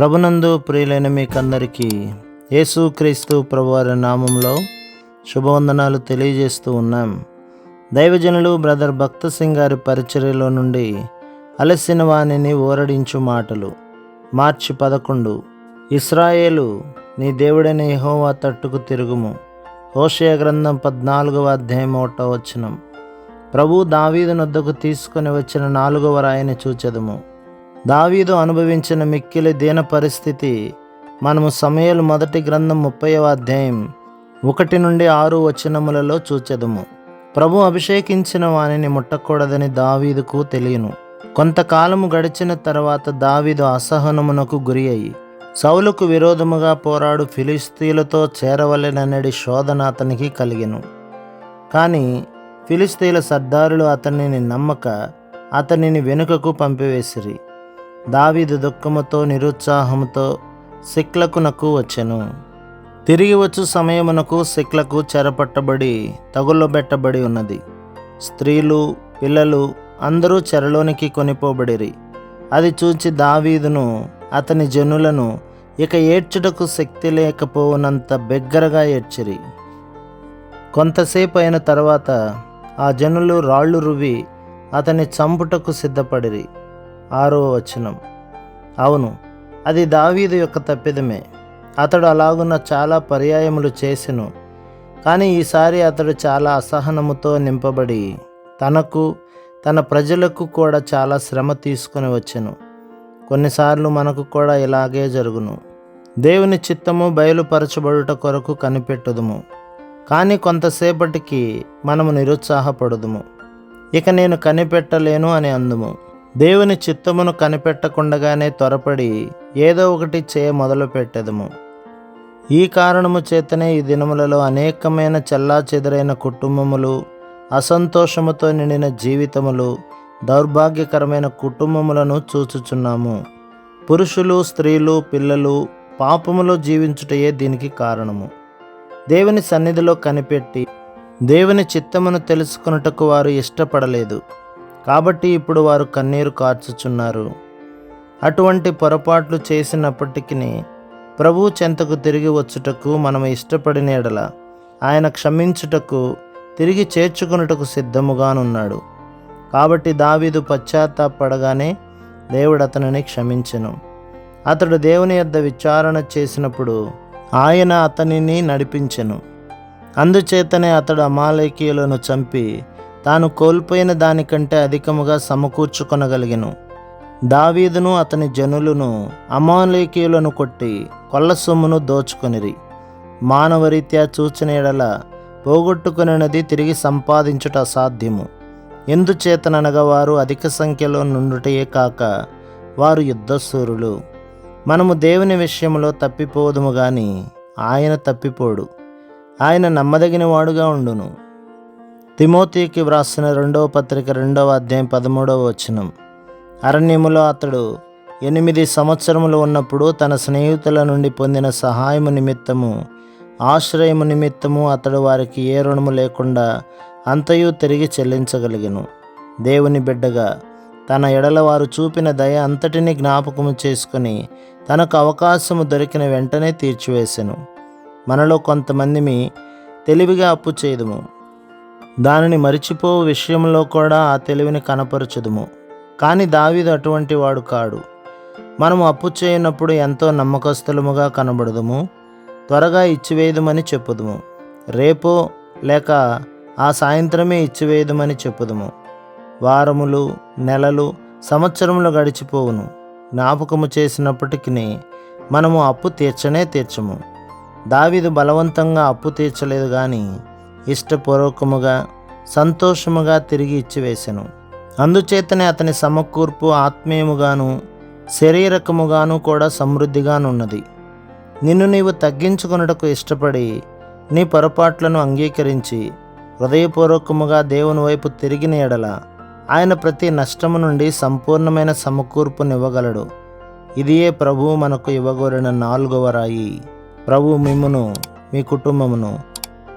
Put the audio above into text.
ప్రభునందు ప్రియులైన మీకందరికీ యేసుక్రీస్తు ప్రభువారి నామంలో శుభవందనాలు తెలియజేస్తూ ఉన్నాం. దైవజనులు బ్రదర్ భక్త సింగ్ గారి పరిచర్యలో నుండి అలసిన వాణిని ఓరడించు మాటలు. మార్చి పదకొండు ఇస్రాయేలు నీ దేవుడైన యహోవా తట్టుకు తిరుగుము. హోషయ గ్రంథం పద్నాలుగవ అధ్యాయం ఒకటో వచనం. ప్రభు దావీదు నొద్దకు తీసుకొని వచ్చిన నాలుగవ రాయిని చూచెదము. దావీదు అనుభవించిన మిక్కిలి దీన పరిస్థితి మనము సమయాలు మొదటి గ్రంథం ముప్పైవ అధ్యాయం ఒకటి నుండి ఆరు వచనములలో చూచెదము. ప్రభు అభిషేకించిన వానిని ముట్టకూడదని దావీదుకు తెలియను. కొంతకాలము గడిచిన తర్వాత దావీదు అసహనమునకు గురి అయి సౌలుకు విరోధముగా పోరాడు ఫిలిస్తీలతో చేరవలెననడి శోధన అతనికి కలిగెను. కానీ ఫిలిస్తీల సర్దారులు అతనిని నమ్మక అతనిని వెనుకకు పంపివేసిరి. దావీదు దుఃఖముతో నిరుత్సాహముతో సిక్లకునకు వచ్చెను. తిరిగి వచ్చు సమయమునకు సిక్లకు చెరపట్టబడి తగులబెట్టబడి ఉన్నది. స్త్రీలు పిల్లలు అందరూ చెరలోనికి కొనిపోబడిరి. అది చూచి దావీదును అతని జనులను ఇక ఏడ్చుటకు శక్తి లేకపోవునంత బిగ్గరగా ఏడ్చిరి. కొంతసేపు అయిన తర్వాత ఆ జనులు రాళ్ళు రువి అతని చంపుటకు సిద్ధపడిరి. ఆరో వచనం. అవును అది దావీదు యొక్క తప్పిదమే. అతడు అలాగున్న చాలా పర్యాయములు చేసెను కానీ ఈసారి అతడు చాలా అసహనముతో నింపబడి తనకు తన ప్రజలకు కూడా చాలా శ్రమ తీసుకొని వచ్చెను. కొన్నిసార్లు మనకు కూడా ఇలాగే జరుగును. దేవుని చిత్తము బయలుపరచబడుట కొరకు కనిపెట్టుదుము కానీ కొంతసేపటికి మనము నిరుత్సాహపడుదుము. ఇక నేను కనిపెట్టలేను అని అందుము. దేవుని చిత్తమును కనిపెట్టకుండగానే త్వరపడి ఏదో ఒకటి చేయ మొదలుపెట్టెదము. ఈ కారణము చేతనే ఈ దినములలో అనేకమైన చెల్లా చెదరైన కుటుంబములు అసంతోషముతో నిండిన జీవితములు దౌర్భాగ్యకరమైన కుటుంబములను చూచుచున్నాము. పురుషులు స్త్రీలు పిల్లలు పాపములో జీవించుటయే దీనికి కారణము. దేవుని సన్నిధిలో కనిపెట్టి దేవుని చిత్తమును తెలుసుకొనుటకు వారు ఇష్టపడలేదు. కాబట్టి ఇప్పుడు వారు కన్నీరు కార్చుచున్నారు. అటువంటి పొరపాట్లు చేసినప్పటికీ ప్రభు చెంతకు తిరిగి వచ్చుటకు మనం ఇష్టపడిన ఎడల ఆయన క్షమించుటకు తిరిగి చేర్చుకున్నటకు సిద్ధముగానున్నాడు. కాబట్టి దావీదు పశ్చాత్తాపడగానే దేవుడు అతనిని క్షమించెను. అతడు దేవుని యొద్ద విచారణ చేసినప్పుడు ఆయన అతనిని నడిపించెను. అందుచేతనే అతడు అమాలేకీయులను చంపి తాను కోల్పోయిన దానికంటే అధికముగా సమకూర్చుకొనగలిగను. దావీదును అతని జనులను అమాలేకీయులను కొట్టి కొల్ల సొమ్మును దోచుకొనిరి. మానవరీత్యా చూచిన ఎడల పోగొట్టుకునినది తిరిగి సంపాదించుట అసాధ్యము. ఎందుచేతననగా వారు అధిక సంఖ్యలో నుండుటయే కాక వారు యుద్ధసూరులు మనము దేవుని విషయంలో తప్పిపోదుము గాని ఆయన తప్పిపోడు. ఆయన నమ్మదగిన వాడుగా ఉండును. తిమోతికి వ్రాసిన రెండవ పత్రిక రెండవ అధ్యాయం పదమూడవ వచనం. అరణ్యములో అతడు ఎనిమిది సంవత్సరములు ఉన్నప్పుడు తన స్నేహితుల నుండి పొందిన సహాయము నిమిత్తము ఆశ్రయము నిమిత్తము అతడు వారికి ఏ రుణము లేకుండా అంతయు తిరిగి చెల్లించగలిగను. దేవుని బిడ్డగా తన ఎడల వారు చూపిన దయ అంతటిని జ్ఞాపకము చేసుకుని తనకు అవకాశము దొరికిన వెంటనే తీర్చివేసెను. మనలో కొంతమందిని తెలివిగా అప్పు చేయదుము దానిని మరిచిపో విషయంలో కూడా ఆ తెలివిని కనపరచుదుము. కానీ దావీదు అటువంటి వాడు కాడు. మనము అప్పు చేయనప్పుడు ఎంతో నమ్మకస్తులముగా కనబడదుము. త్వరగా ఇచ్చివేయదుమని చెప్పుదుము. రేపో లేక ఆ సాయంత్రమే ఇచ్చివేయదుమని చెప్పుదుము. వారములు నెలలు సంవత్సరములు గడిచిపోవును. జ్ఞాపకము చేసినప్పటికీ మనము అప్పు తీర్చనే తీర్చము. దావీదు బలవంతంగా అప్పు తీర్చలేదు కానీ ఇష్టపూర్వకముగా సంతోషముగా తిరిగి ఇచ్చివేశెను అందుచేతనే అతని సమకూర్పు ఆత్మీయముగాను శరీరకముగాను కూడా సమృద్ధిగానున్నది. నిన్ను నీవు తగ్గించుకొనుటకు ఇష్టపడి నీ పొరపాట్లను అంగీకరించి హృదయపూర్వకముగా దేవుని వైపు తిరిగిన ఎడల ఆయన ప్రతి నష్టము నుండి సంపూర్ణమైన సమకూర్పునివ్వగలడు. ఇదియే ప్రభువు మనకు ఇవ్వగోరిన నాలుగవ రాయి. ప్రభు మిమ్మును మీ కుటుంబమును